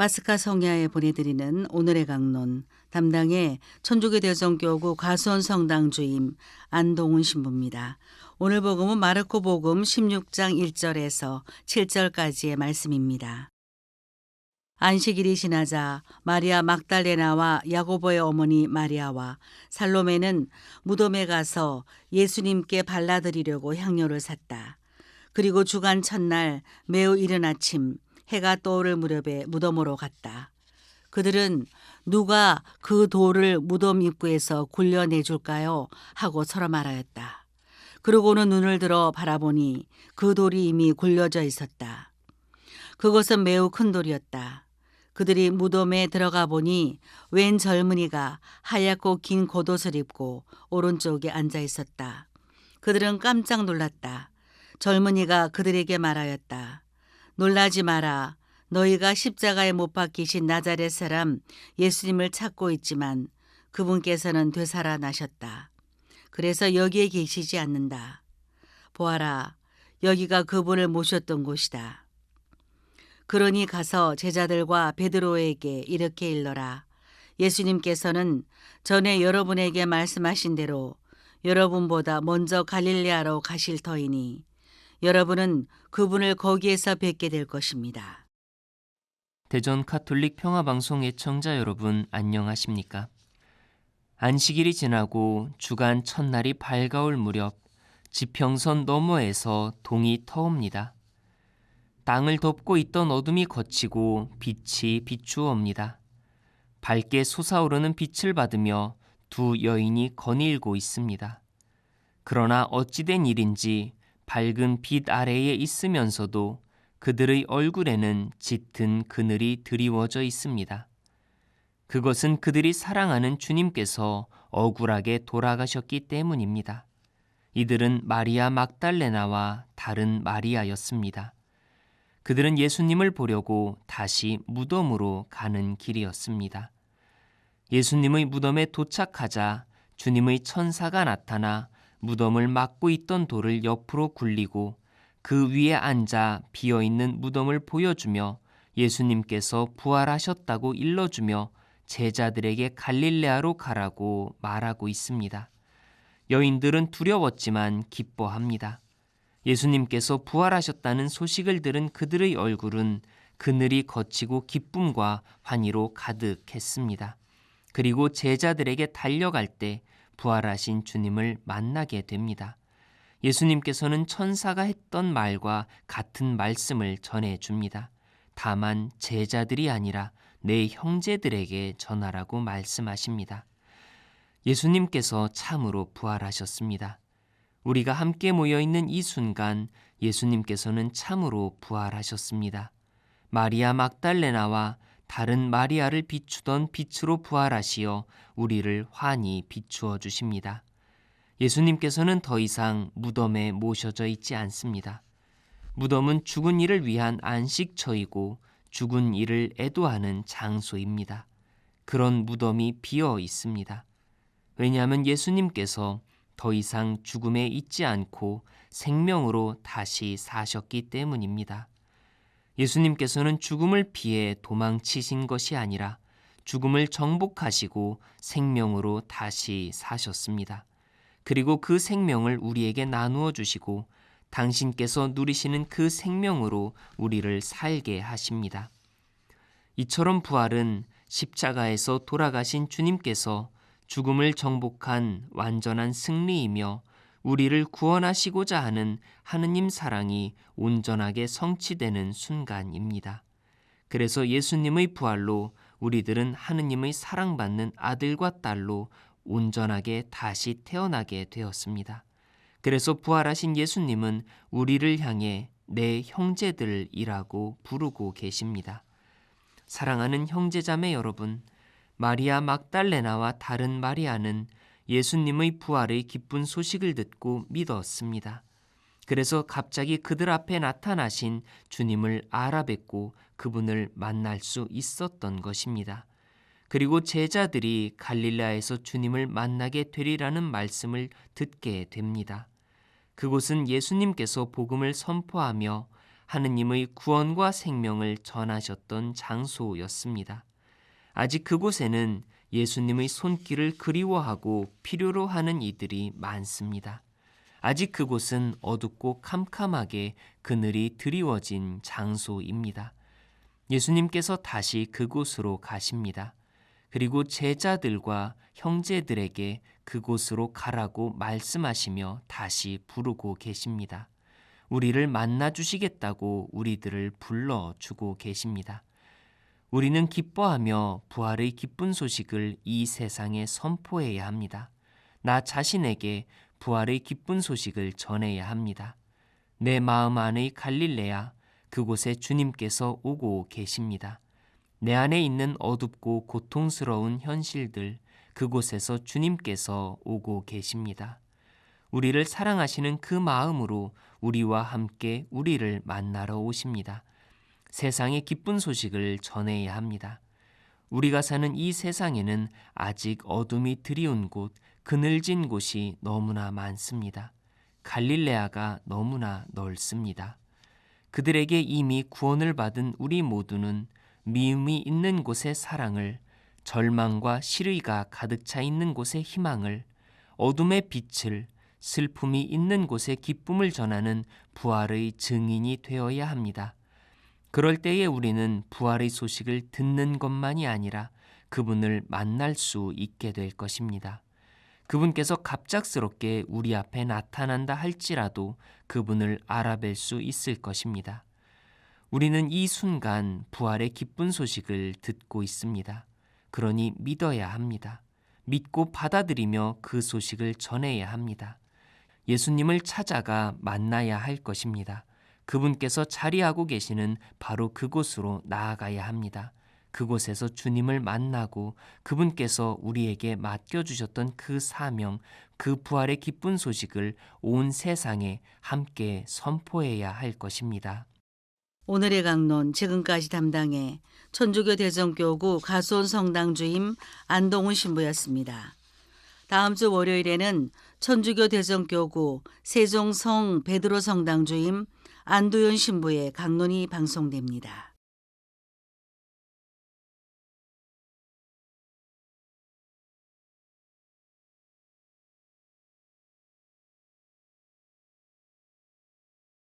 바스카 성야에 보내드리는 오늘의 강론 담당의 천주교 대성교구 과수원 성당 주임 안동훈 신부입니다. 오늘 복음은 마르코 복음 16장 1절에서 7절까지의 말씀입니다. 안식일이 지나자 마리아 막달레나와 야고보의 어머니 마리아와 살로메는 무덤에 가서 예수님께 발라드리려고 향료를 샀다. 그리고 주간 첫날 매우 이른 아침 해가 떠오를 무렵에 무덤으로 갔다. 그들은 누가 그 돌을 무덤 입구에서 굴려내 줄까요? 하고 서로 말하였다. 그러고는 눈을 들어 바라보니 그 돌이 이미 굴려져 있었다. 그것은 매우 큰 돌이었다. 그들이 무덤에 들어가 보니 웬 젊은이가 하얗고 긴 겉옷을 입고 오른쪽에 앉아 있었다. 그들은 깜짝 놀랐다. 젊은이가 그들에게 말하였다. 놀라지 마라. 너희가 십자가에 못 박히신 나자렛 사람 예수님을 찾고 있지만 그분께서는 되살아나셨다. 그래서 여기에 계시지 않는다. 보아라. 여기가 그분을 모셨던 곳이다. 그러니 가서 제자들과 베드로에게 이렇게 일러라. 예수님께서는 전에 여러분에게 말씀하신 대로 여러분보다 먼저 갈릴레아로 가실 터이니 여러분은 그분을 거기에서 뵙게 될 것입니다. 대전 카톨릭 평화방송 애청자 여러분 안녕하십니까? 안식일이 지나고 주간 첫날이 밝아올 무렵 지평선 너머에서 동이 터옵니다. 땅을 덮고 있던 어둠이 걷히고 빛이 비추옵니다. 밝게 솟아오르는 빛을 받으며 두 여인이 거닐고 있습니다. 그러나 어찌된 일인지 밝은 빛 아래에 있으면서도 그들의 얼굴에는 짙은 그늘이 드리워져 있습니다. 그것은 그들이 사랑하는 주님께서 억울하게 돌아가셨기 때문입니다. 이들은 마리아 막달레나와 다른 마리아였습니다. 그들은 예수님을 보려고 다시 무덤으로 가는 길이었습니다. 예수님의 무덤에 도착하자 주님의 천사가 나타나 무덤을 막고 있던 돌을 옆으로 굴리고 그 위에 앉아 비어 있는 무덤을 보여주며 예수님께서 부활하셨다고 일러주며 제자들에게 갈릴레아로 가라고 말하고 있습니다. 여인들은 두려웠지만 기뻐합니다. 예수님께서 부활하셨다는 소식을 들은 그들의 얼굴은 그늘이 거치고 기쁨과 환희로 가득했습니다. 그리고 제자들에게 달려갈 때 부활하신 주님을 만나게 됩니다. 예수님께서는 천사가 했던 말과 같은 말씀을 전해 줍니다. 다만 제자들이 아니라 내 형제들에게 전하라고 말씀하십니다. 예수님께서 참으로 부활하셨습니다. 우리가 함께 모여 있는 이 순간 예수님께서는 참으로 부활하셨습니다. 마리아 막달레나와 다른 마리아를 비추던 빛으로 부활하시어 우리를 환히 비추어 주십니다. 예수님께서는 더 이상 무덤에 모셔져 있지 않습니다. 무덤은 죽은 이를 위한 안식처이고 죽은 이를 애도하는 장소입니다. 그런 무덤이 비어 있습니다. 왜냐하면 예수님께서 더 이상 죽음에 있지 않고 생명으로 다시 사셨기 때문입니다. 예수님께서는 죽음을 피해 도망치신 것이 아니라 죽음을 정복하시고 생명으로 다시 사셨습니다. 그리고 그 생명을 우리에게 나누어 주시고 당신께서 누리시는 그 생명으로 우리를 살게 하십니다. 이처럼 부활은 십자가에서 돌아가신 주님께서 죽음을 정복한 완전한 승리이며 우리를 구원하시고자 하는 하느님 사랑이 온전하게 성취되는 순간입니다. 그래서 예수님의 부활로 우리들은 하느님의 사랑받는 아들과 딸로 온전하게 다시 태어나게 되었습니다. 그래서 부활하신 예수님은 우리를 향해 내 형제들이라고 부르고 계십니다. 사랑하는 형제자매 여러분, 마리아 막달레나와 다른 마리아는 예수님의 부활의 기쁜 소식을 듣고 믿었습니다. 그래서 갑자기 그들 앞에 나타나신 주님을 알아뵙고 그분을 만날 수 있었던 것입니다. 그리고 제자들이 갈릴라에서 주님을 만나게 되리라는 말씀을 듣게 됩니다. 그곳은 예수님께서 복음을 선포하며 하느님의 구원과 생명을 전하셨던 장소였습니다. 아직 그곳에는 예수님의 손길을 그리워하고 필요로 하는 이들이 많습니다. 아직 그곳은 어둡고 캄캄하게 그늘이 드리워진 장소입니다. 예수님께서 다시 그곳으로 가십니다. 그리고 제자들과 형제들에게 그곳으로 가라고 말씀하시며 다시 부르고 계십니다. 우리를 만나 주시겠다고 우리들을 불러 주고 계십니다. 우리는 기뻐하며 부활의 기쁜 소식을 이 세상에 선포해야 합니다. 나 자신에게 부활의 기쁜 소식을 전해야 합니다. 내 마음 안의 갈릴레아 그곳에 주님께서 오고 계십니다. 내 안에 있는 어둡고 고통스러운 현실들 그곳에서 주님께서 오고 계십니다. 우리를 사랑하시는 그 마음으로 우리와 함께 우리를 만나러 오십니다. 세상의 기쁜 소식을 전해야 합니다. 우리가 사는 이 세상에는 아직 어둠이 드리운 곳, 그늘진 곳이 너무나 많습니다. 갈릴레아가 너무나 넓습니다. 그들에게 이미 구원을 받은 우리 모두는 미움이 있는 곳의 사랑을, 절망과 실의가 가득 차 있는 곳의 희망을, 어둠의 빛을, 슬픔이 있는 곳의 기쁨을 전하는 부활의 증인이 되어야 합니다. 그럴 때에 우리는 부활의 소식을 듣는 것만이 아니라 그분을 만날 수 있게 될 것입니다. 그분께서 갑작스럽게 우리 앞에 나타난다 할지라도 그분을 알아뵐 수 있을 것입니다. 우리는 이 순간 부활의 기쁜 소식을 듣고 있습니다. 그러니 믿어야 합니다. 믿고 받아들이며 그 소식을 전해야 합니다. 예수님을 찾아가 만나야 할 것입니다. 그분께서 자리하고 계시는 바로 그곳으로 나아가야 합니다. 그곳에서 주님을 만나고 그분께서 우리에게 맡겨주셨던 그 사명, 그 부활의 기쁜 소식을 온 세상에 함께 선포해야 할 것입니다. 오늘의 강론 지금까지 담당해 천주교 대전교구 가수원 성당 주임 안동훈 신부였습니다. 다음 주 월요일에는 천주교 대전교구 세종성 베드로 성당 주임 안도현 신부의 강론이 방송됩니다.